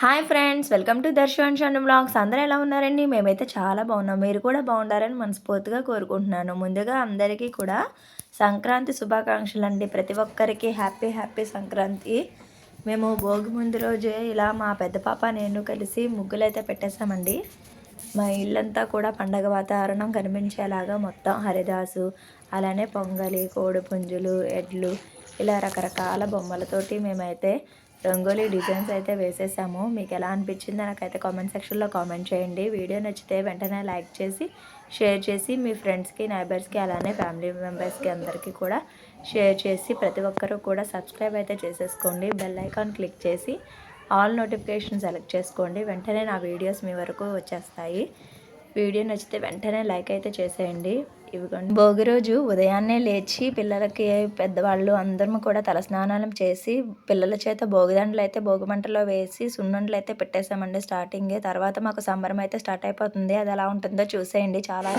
Hi friends welcome to Darshan షండ్ vlogs. అందరూ ఎలా ఉన్నారండి? మేమైతే చాలా బాగున్నాం. మీరు కూడా బాగుండారని మనస్ఫూర్తిగా కోరుకుంటున్నాను. ముందుగా అందరికీ కూడా సంక్రాంతి శుభాకాంక్షలు అండి. ప్రతి ఒక్కరికి హ్యాపీ హ్యాపీ సంక్రాంతి. మేము భోగి ముందు రోజే ఇలా మా పెద్ద పాప నేను కలిసి ముగ్గులు అయితే పెట్టేశామండి. మా ఇల్లంతా కూడా పండగ వాతావరణం కనిపించేలాగా మొత్తం హరిదాసు అలానే పొంగలి కోడి పుంజులు ఎడ్లు ఇలా రకరకాల బొమ్మలతోటి మేమైతే రంగోలీ డిజైన్స్ అయితే వేసేసాము. మీకు ఎలా అనిపించిందో నాకైతే కామెంట్ సెక్షన్లో కామెంట్ చేయండి. వీడియో నచ్చితే వెంటనే లైక్ చేసి షేర్ చేసి మీ ఫ్రెండ్స్కి నైబర్స్కి అలానే ఫ్యామిలీ మెంబర్స్కి అందరికీ కూడా షేర్ చేసి ప్రతి ఒక్కరూ కూడా సబ్స్క్రైబ్ అయితే చేసేసుకోండి. బెల్ ఐకాన్ క్లిక్ చేసి ఆల్ నోటిఫికేషన్ సెలెక్ట్ చేసుకోండి. వెంటనే నా వీడియోస్ మీ వరకు వచ్చేస్తాయి. వీడియో నచ్చితే వెంటనే లైక్ అయితే చేసేయండి. ఇవిగోండి భోగి రోజు ఉదయాన్నే లేచి పిల్లలకి పెద్దవాళ్ళు అందరం కూడా తలస్నానాలు చేసి పిల్లల చేత భోగిదండలు అయితే భోగి మంటలో వేసి సున్నుండలు అయితే పెట్టేసామండి స్టార్టింగ్ తర్వాత మాకు సంబరం అయితే స్టార్ట్ అయిపోతుంది. అది ఎలా ఉంటుందో చూసేయండి. చాలా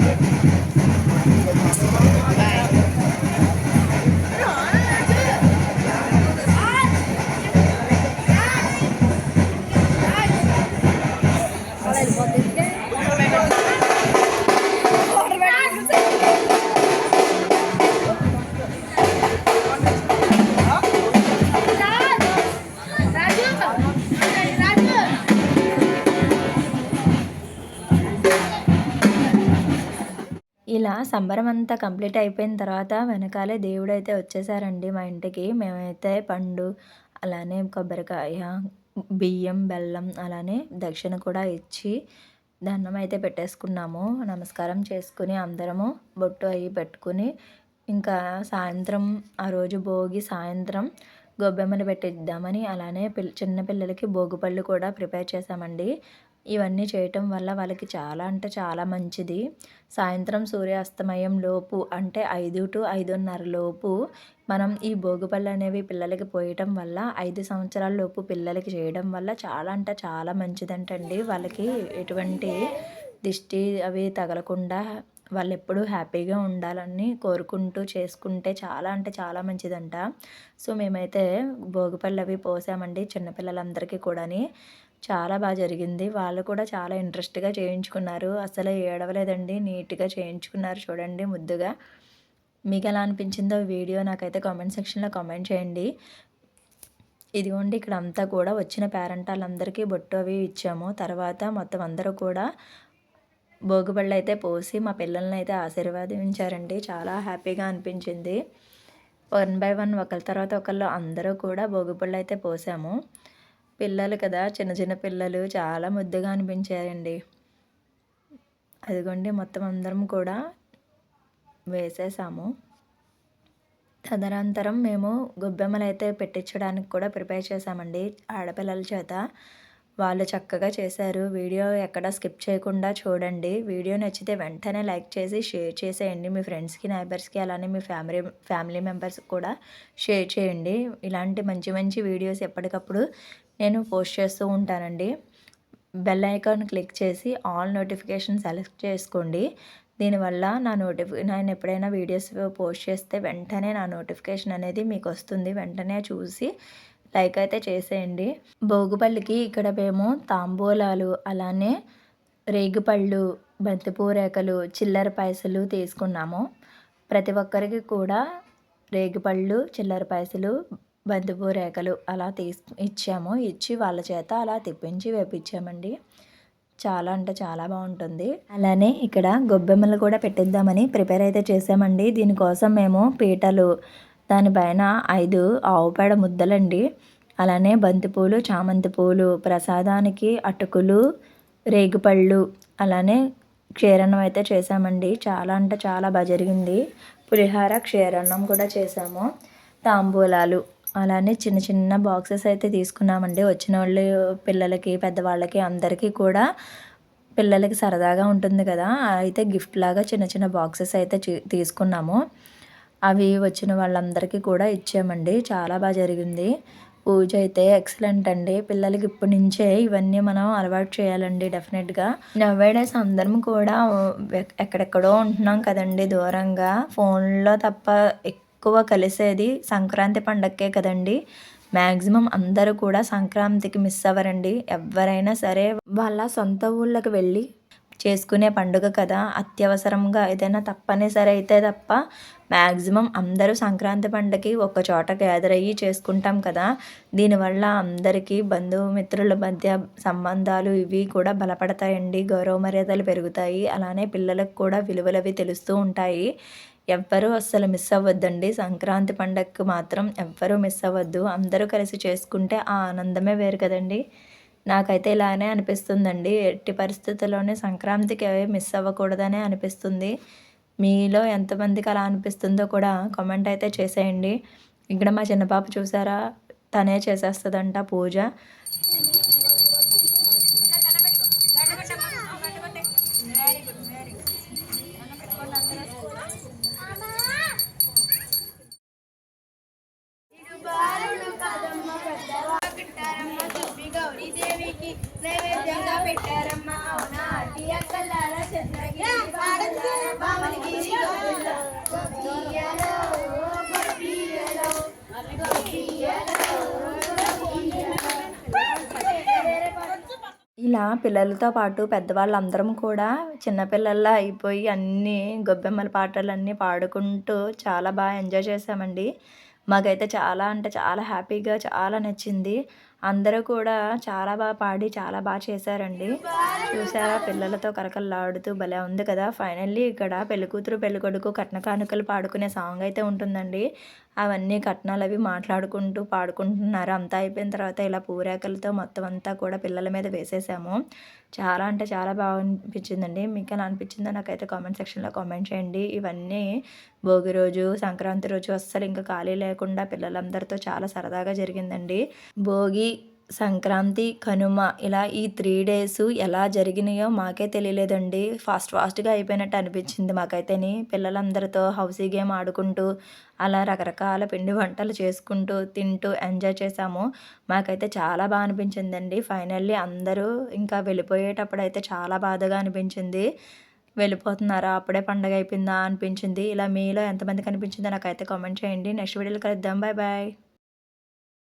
ఇలా సంబరం అంతా కంప్లీట్ అయిపోయిన తర్వాత వెనకాలే దేవుడు అయితే వచ్చేసారండి మా ఇంటికి. మేమైతే పండు అలానే కొబ్బరికాయ బియ్యం బెల్లం అలానే దక్షిణ కూడా ఇచ్చి దండం అయితే పెట్టేసుకున్నాము. నమస్కారం చేసుకుని అందరము బొట్టు అవి పెట్టుకుని ఇంకా సాయంత్రం ఆ రోజు భోగి సాయంత్రం గొబ్బెమ్మలు పెట్టిద్దామని అలానే పిల్ చిన్నపిల్లలకి భోగిపళ్ళు కూడా ప్రిపేర్ చేసామండి ఇవన్నీ చేయటం వల్ల వాళ్ళకి చాలా అంటే చాలా మంచిది. సాయంత్రం సూర్యాస్తమయం లోపు అంటే ఐదు టు ఐదున్నర లోపు మనం ఈ భోగిపళ్ళు అనేవి పిల్లలకి పోయటం వల్ల ఐదు సంవత్సరాల లోపు పిల్లలకి చేయడం వల్ల చాలా అంటే చాలా మంచిదంటండి. వాళ్ళకి ఎటువంటి దిష్టి అవి తగలకుండా వాళ్ళు ఎప్పుడూ హ్యాపీగా ఉండాలని కోరుకుంటూ చేసుకుంటే చాలా అంటే చాలా మంచిదంట. సో మేమైతే భోగిపళ్ళు అవి పోసామండి చిన్నపిల్లలందరికీ కూడాని. చాలా బాగా జరిగింది. వాళ్ళు కూడా చాలా ఇంట్రెస్ట్గా చేయించుకున్నారు. అసలు ఏడవలేదండి. నీట్గా చేయించుకున్నారు చూడండి ముద్దుగా. మీకు ఎలా అనిపించిందో వీడియో నాకైతే కామెంట్ సెక్షన్లో కామెంట్ చేయండి. ఇదిగోండి ఇక్కడ అంతా కూడా వచ్చిన పేరెంట్ వాళ్ళందరికీ బొట్టు అవి ఇచ్చాము. తర్వాత మొత్తం అందరూ కూడా భోగిపళ్ళు అయితే పోసి మా పిల్లల్ని అయితే ఆశీర్వాదించారండి. చాలా హ్యాపీగా అనిపించింది. వన్ బై వన్ ఒకరి తర్వాత ఒకళ్ళు అందరూ కూడా భోగిపళ్ళు అయితే పోసాము. పిల్లలు కదా చిన్న చిన్న పిల్లలు చాలా ముద్దుగా అనిపించారండి. అదిగోండి మొత్తం అందరం కూడా వేసేసాము. తదనంతరం మేము గొబ్బెమ్మలు అయితే పెట్టించడానికి కూడా ప్రిపేర్ చేసామండి. ఆడపిల్లల చేత వాళ్ళు చక్కగా చేశారు. వీడియో ఎక్కడ స్కిప్ చేయకుండా చూడండి. వీడియో నచ్చితే వెంటనే లైక్ చేసి షేర్ చేసేయండి. మీ ఫ్రెండ్స్కి నైబర్స్కి అలానే మీ ఫ్యామిలీ ఫ్యామిలీ మెంబర్స్కి కూడా షేర్ చేయండి. ఇలాంటి మంచి మంచి వీడియోస్ ఎప్పటికప్పుడు నేను పోస్ట్ చేస్తూ ఉంటానండి. బెల్ ఐకాన్ క్లిక్ చేసి ఆల్ నోటిఫికేషన్ సెలెక్ట్ చేసుకోండి. దీనివల్ల నా నోటిఫి నేను ఎప్పుడైనా వీడియోస్ పోస్ట్ చేస్తే వెంటనే నా నోటిఫికేషన్ అనేది మీకు వస్తుంది. వెంటనే చూసి లైక్ అయితే చేసేయండి. భోగిపల్లికి ఇక్కడ మేము తాంబూలాలు అలానే రేగిపళ్ళు బంతిపూరేకలు చిల్లర పైసలు తీసుకున్నాము. ప్రతి ఒక్కరికి కూడా రేగిపళ్ళు చిల్లర పైసలు బంతిపూరేకలు అలా తీసు ఇచ్చాము. ఇచ్చి వాళ్ళ చేత అలా తిప్పించి వేపించామండి చాలా అంటే చాలా బాగుంటుంది. అలానే ఇక్కడ గొబ్బెమ్మలు కూడా పెట్టిద్దామని ప్రిపేర్ అయితే చేసామండి. దీనికోసం మేము పీటలు దానిపైన ఐదు ఆవు పేడ ముద్దలండి. అలానే బంతిపూలు చామంతి పూలు ప్రసాదానికి అటుకులు రేగుపళ్ళు అలానే క్షీరణం అయితే చేసామండి. చాలా అంటే చాలా బాగా జరిగింది. పులిహార క్షీరణం కూడా చేసాము. తాంబూలాలు అలానే చిన్న చిన్న బాక్సెస్ అయితే తీసుకున్నామండి. వచ్చిన వాళ్ళు పిల్లలకి పెద్దవాళ్ళకి అందరికీ కూడా పిల్లలకి సరదాగా ఉంటుంది కదా. అయితే గిఫ్ట్ లాగా చిన్న చిన్న బాక్సెస్ అయితే తీసుకున్నాము. అవి వచ్చిన వాళ్ళందరికీ కూడా ఇచ్చామండి. చాలా బాగా జరిగింది. పూజ అయితే ఎక్సలెంట్ అండి. పిల్లలకి ఇప్పటి నుంచే ఇవన్నీ మనం అలవాటు చేయాలండి డెఫినెట్గా. నవ్వేడేస్ అందరం కూడా ఎక్కడెక్కడో ఉంటున్నాం కదండి దూరంగా. ఫోన్లో తప్ప ఎక్కువ కలిసేది సంక్రాంతి పండక్కే కదండి. మ్యాక్సిమం అందరూ కూడా సంక్రాంతికి మిస్ అవ్వరండి. ఎవరైనా సరే వాళ్ళ సొంత ఊళ్ళకి వెళ్ళి చేసుకునే పండుగ కదా. అత్యవసరంగా ఏదైనా తప్పనిసరి అయితే తప్ప మ్యాక్సిమం అందరూ సంక్రాంతి పండుగకి ఒక చోట గ్యాదర్ అయ్యి చేసుకుంటాం కదా. దీనివల్ల అందరికీ బంధుమిత్రుల మధ్య సంబంధాలు ఇవి కూడా బలపడతాయండి. గౌరవ మర్యాదలు పెరుగుతాయి. అలానే పిల్లలకు కూడా విలువలవి తెలుస్తూ ఉంటాయి. ఎవ్వరూ అస్సలు మిస్ అవ్వద్దండి. సంక్రాంతి పండగకు మాత్రం ఎవ్వరూ మిస్ అవ్వద్దు. అందరూ కలిసి చేసుకుంటే ఆ ఆనందమే వేరు కదండి. నాకైతే ఇలానే అనిపిస్తుందండి. ఎట్టి పరిస్థితుల్లోనే సంక్రాంతికి మిస్ అవ్వకూడదనే అనిపిస్తుంది. మీలో ఎంతమందికి అలా అనిపిస్తుందో కూడా కామెంట్ అయితే చేసేయండి. ఇక్కడ మా చిన్న పాప చూసారా? తనే చేసేస్తుందంట పూజ. నైవేద్యంగా పెట్టారమ్మా. అవునా? అక్కలాల చంద్రగిరి ఇలా పిల్లలతో పాటు పెద్దవాళ్ళందరం కూడా చిన్నపిల్లల్లా అయిపోయి అన్నీ గొబ్బెమ్మల పాటలన్నీ పాడుకుంటూ చాలా బాగా ఎంజాయ్ చేసామండి మాకైతే చాలా అంటే చాలా హ్యాపీగా చాలా నచ్చింది. అందరూ కూడా చాలా బాగా పాడి చాలా బాగా చేశారండి. చూసారా? పిల్లలతో కరకల్లాడుతూ భలే ఉంది కదా? ఫైనల్లీ ఇక్కడ పెళ్ళికూతురు పెళ్ళికొడుకు కట్న కానుకలు పాడుకునే సాంగ్ అయితే ఉంటుందండి. అవన్నీ కట్నాలు అవి మాట్లాడుకుంటూ పాడుకుంటున్నారు. అంతా అయిపోయిన తర్వాత ఇలా పూరేకలతో మొత్తం అంతా కూడా పిల్లల మీద వేసేసాము. చాలా అంటే చాలా బాగా అనిపించిందండి. మీకు ఎలా అనిపించిందో నాకైతే కామెంట్ సెక్షన్లో కామెంట్ చేయండి. ఇవన్నీ భోగి రోజు సంక్రాంతి రోజు అస్సలు ఇంకా ఖాళీ లేకుండా పిల్లలందరితో చాలా సరదాగా జరిగిందండి. భోగి సంక్రాంతి కనుమ ఇలా ఈ త్రీ డేస్ ఎలా జరిగినాయో మాకే తెలియలేదండి. ఫాస్ట్ ఫాస్ట్గా అయిపోయినట్టు అనిపించింది మాకైతేని. పిల్లలందరితో హౌసీ గేమ్ ఆడుకుంటూ అలా రకరకాల పిండి వంటలు చేసుకుంటూ తింటూ ఎంజాయ్ చేసాము మాకైతే చాలా బాగా అనిపించిందండి. ఫైనల్లీ అందరూ ఇంకా వెళ్ళిపోయేటప్పుడు అయితే చాలా బాధగా అనిపించింది. వెళ్ళిపోతున్నారా? అప్పుడే పండగ అయిపోయిందా? అనిపించింది. ఇలా మీలో ఎంతమంది కనిపించిందో నాకైతే కామెంట్ చేయండి. నెక్స్ట్ వీడియోలో కలుద్దాం. Bye bye